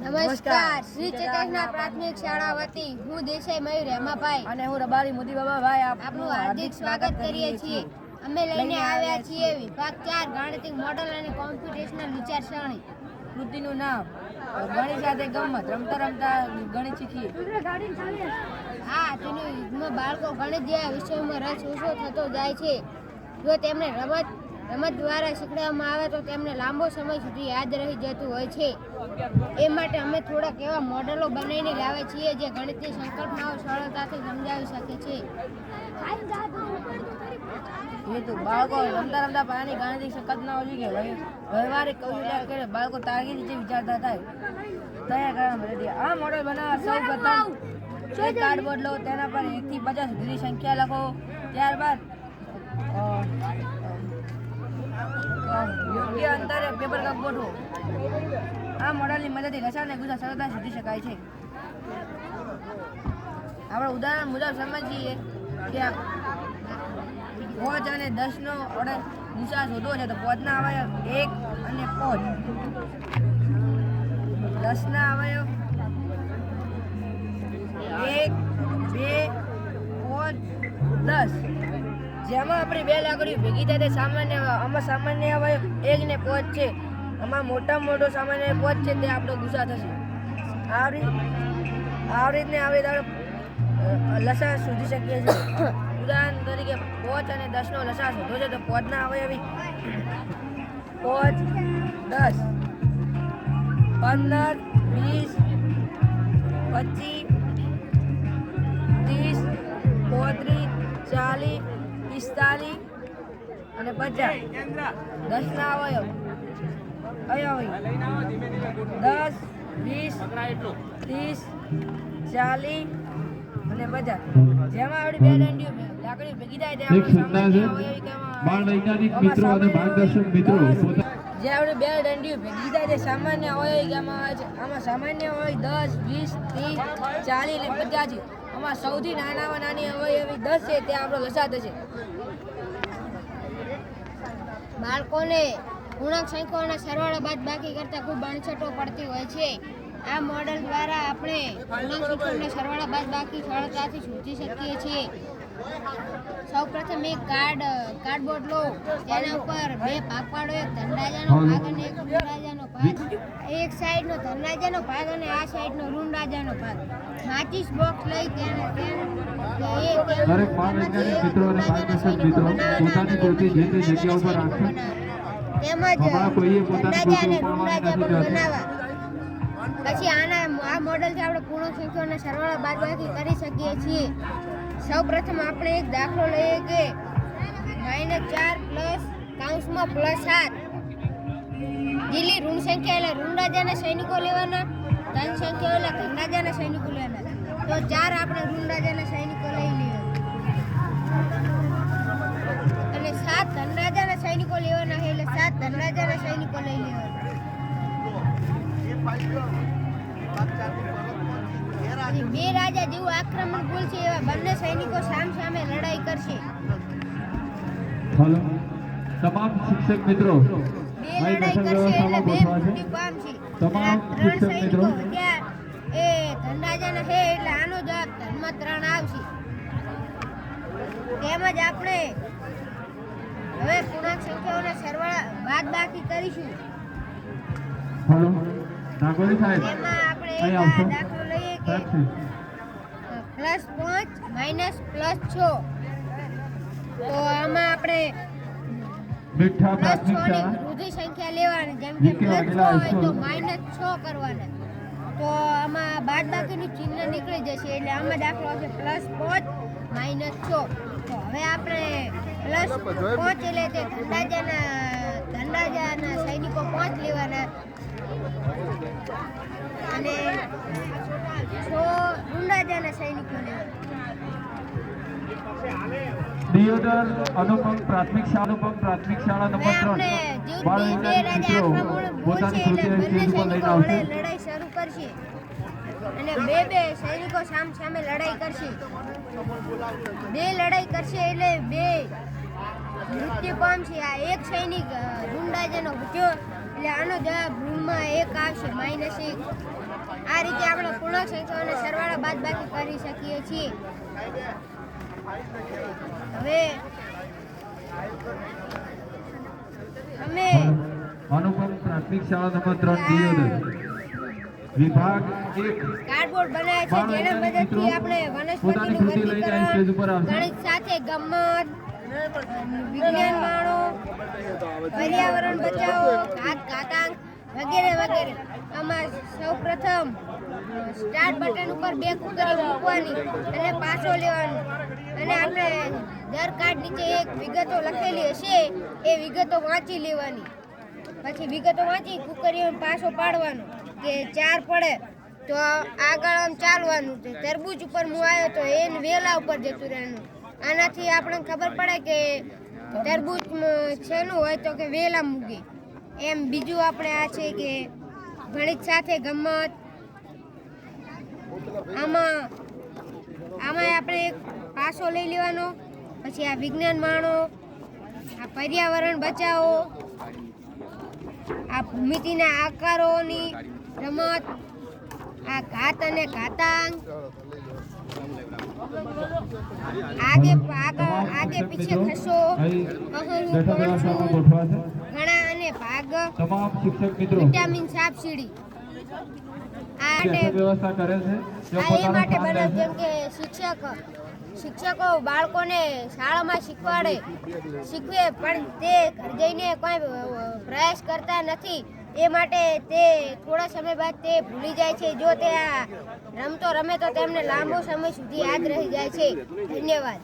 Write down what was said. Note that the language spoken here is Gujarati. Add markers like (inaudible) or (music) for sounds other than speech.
નમસ્કાર. શ્રી ચેતસના પ્રાથમિક શાળા વતી હું દેસાઈ મયુર હેમાભાઈ. અને હું રબારી મોદી બાબા ભાઈ આપનું હાર્દિક સ્વાગત કરીએ છીએ. અમે લઈને આવ્યા છીએ વિભાગ ચાર ગાણિતિક મોડલ અને કોમ્પ્યુટેશનલ વિચારસરણી. કૃતિનું નામ ગણિત સાથે ગમત રમતા રમતા ગણિત શીખીએ. હા તેનું યુગમાં બાળકો ગણિત જેવા વિષયોમાં રસ ઓછો થતો જાય છે. જો તેમને રમત રમત દ્વારા શીખવાડવામાં આવે તો તેમને લાંબો સમય સુધી યાદ રહી જતું હોય છે. એ માટે અમે થોડાક એવા મોડેલો બનાવીને લાવે છીએ જે ગણિતની સંકલ્પનાઓ સરળતાથી સમજાવી શકે છે. હેતુ બાળકો રમતા રમતા પાણી ગાણિતિક સંકલ્પનાઓ શીખે વ્ય- વ્યવહારિક કૌશલ્ય કરે બાળકો તાગી રીતે વિચારતા થાય. તૈયાર કરવા મદદ આ મોડેલ બનાવવા સૌ પ્રથમ કાર્ડબોર્ડ લો તેના પર એકથી પચાસ સુધીની સંખ્યા લખો. ત્યારબાદ ગોઠવો. આ મોડેલની મદદથી રસાયણ ગુજા સરળતા શોધી શકાય છે. આપણે ઉદાહરણ મુજબ સમજીએ કે પોચ અને દસનો ઓર્ડર ગુસા શોધવો છે, તો પોચના અવયવ એક અને પોચ. દસના અવયવ એક, બે, પોચ, દસ. જેમાં આપણી બે લાકડીઓ ભેગી થાય તે સામાન્ય, આમાં સામાન્ય અવયવ એક ને પોચ છે. આમાં મોટા મોટો સામાન્ય પોચ છે, તે આપણો ગુસા થશે. આ આવી રીતને આવી રીતે લસા શોધી શકીએ છીએ. (coughs) ઉદાહરણ તરીકે, પોચ અને દસ નો લસા શોધો છે, તો પોચના અવયવી. પોચ, દસ. પંદર, વીસ. પચીસ. ત્રીસ. પોત્રીસ. ચાલીસ. પિસ્તાલીસ. અને પચાસ. દસના અવયવી. દસ વીસ ત્રીસ ચાલીસ અને બધા જેમાં આપણી બે દંડીઓ લાકડી ભેગી થાય ત્યાં વૈજ્ઞાનિક મિત્રો અને માર્ગદર્શક મિત્રો જે આપણે બે દંડીઓ ભેગી થાય તે સામાન્ય હોય આમાં આવે છે. આમાં સામાન્ય હોય દસ વીસ ત્રીસ ચાલીસ ને પચાસ. છે આમાં સૌથી નાનામાં નાની હોય એવી દસ છે તે આપણો લસાદ છે. બાળકોને પૂર્ણાંક સંખ્યાઓના સરવાળા બાદ બાકી કરતા ખૂબ અણછટો પડતી હોય છે. આ મોડેલ દ્વારા આપણે પૂર્ણાંક સંખ્યાઓના સરવાળા બાદ બાકી સરળતાથી શોધી શકીએ છીએ. સૌપ્રથમ એક કાર્ડ કાર્ડબોર્ડ લો. તેના ઉપર બે ભાગ પાડો એક ધનરાજાનો ભાગ અને એક ઋણરાજાનો ભાગ. એક સાઈડનો ધનરાજાનો ભાગ અને આ સાઈડનો ઋણરાજાનો ભાગ. માચીસ બોક્સ લઈ તેને દરેક વૈજ્ઞાનિક મિત્રો અને માર્ગદર્શક મિત્રો પોતાની કૃતિ જે તે જગ્યા ઉપર રાખશે તેમજ ધનરાજા અને ગુંડાજા પણ બનાવવા. પછી આના આ મોડલથી આપણે પૂર્ણ સંખ્યાઓના સરવાળા બાદબાકી કરી શકીએ છીએ. સૌ પ્રથમ આપણે એક દાખલો લઈએ કે માઇનસ ચાર પ્લસ કાઉન્સમાં પ્લસ સાત. દિલ્હી ઋણ સંખ્યા એટલે ઋણરાજાના સૈનિકો લેવાના ધન સંખ્યા એટલે ધનરાજાના સૈનિકો લેવાના. તો ચાર આપણે ઋણરાજાના સૈનિકો બે રાજા જેવું આક્રમણ ભૂલશે એવા બંને સૈનિકો સામ સામે લડાઈ કરશે. હલો. તમામ શિક્ષક મિત્રો બે લડાઈ કરશે એટલે બે મૃત્યુ પામશે તમામ ત્રણ સૈનિકો. વધ્યા એ ધનરાજાના છે એટલે આનો જવાબ ધનમાં ત્રણ આવશે. તેમજ આપણે હવે પૂર્ણાંક સંખ્યાઓના સરવાળા બાદ બાકી કરીશું. હલો. નાગોરી સાહેબ તેમાં આપણે દાખલો લઈએ કે. પ્લસ પાંચ માઇનસ પ્લસ છ. તો આમાં આપણે મીઠા પ્લસ છ ની શાળા વૃદ્ધિ સંખ્યા લેવાની. જેમ કે પ્લસ છ હોય તો. માઇનસ છ કરવાના. તો આમાં બાદ બાકીનું ચિહ્ન નીકળી જશે એટલે આમાં દાખલો આવશે પ્લસ પાંચ માઇનસ છ. તો હવે આપણે પ્લસ પાંચ એટલે તે ધંધાજાના ધંધાજાના સૈનિકો પાંચ લેવાના. અને દિયોદર અનુપમ પ્રાથમિક શાળા અનુપમ પ્રાથમિક શાળા નંબર ત્રણ. બાળ બી બે મિત્રો પોતાની કૃતિ સ્ટેજ ઉપર લઈને આવશે? લડાઈ શરૂ કરશે. અને બે બે સૈનિકો સામ સામે લડાઈ કરશે. બે લડાઈ કરશે એટલે બે મૃત્યુ પામશે. આ એક સૈનિક અ, રુંડાજાનો એટલે આનો જવાબ ઋણમાં એક આવશે માઇનસ એક. આ રીતે આપણે પૂર્ણાંક સંખ્યાઓને સરવાળા બાદબાકી કરી શકીએ છીએ. હવે અમે અનુપમ પ્રાથમિક શાળા નંબર ત્રણ દિયોદર. વિભાગ એક. કાર્ડબોર્ડ બનાવે છે. જેના મદદથી આપણે પોતાની વનસ્પતિનું વર્ગીકરણ ગણિત સાથે ગમત વિજ્ઞાન માણો પર્યાવરણ બચાવો ઘાત ઘાતાંક વગેરે વગેરે. આમાં સૌપ્રથમ સ્ટાર્ટ બટન ઉપર બે કુકરી મૂકવાની અને પાછો લેવાનો. અને આપણે દર કાર્ડ નીચે એક વિગતો લખેલી હશે, એ વિગતો વાંચી લેવાની. પછી વિગતો વાંચી કુકરીઓ પાછો પાડવાનો કે ચાર પડે, તો આગળ આમ ચાલવાનું. છે તરબૂચ ઉપર હું આવ્યો તો એને વેલા ઉપર જતું રહેવાનું. આનાથી આપણને ખબર પડે કે તરબૂચ છેનું હોય તો કે વેલા મૂકે. એમ બીજું આપણે આ છે કે ગણિત સાથે ગમત. આમાં આમાં આપણે એક પાસો લઈ લેવાનો, પછી આ વિજ્ઞાન માણો, આ પર્યાવરણ બચાવો, આ ભૂમિતિના આકારોની રમત, આ ઘાત અને ઘાતાંક. આગે આગળ, આગે પીછે ખસો કહું કોણ છું. ગોઠવાશે ભાગ. તમામ શિક્ષક મિત્રો. વિટામિન સાપસીડી વ્યવસ્થા કરે છે આ એ માટે બને જેમ કે શિક્ષક શિક્ષકો બાળકોને શાળામાં શીખવાડે શીખવે પણ તે ઘર જઈને કોઈ પ્રયાસ કરતા નથી. એ માટે તે થોડા સમય બાદ તે ભૂલી જાય છે. જો તે આ રમતો રમે તો તેમને લાંબો સમય સુધી યાદ રહી જાય છે. ધન્યવાદ.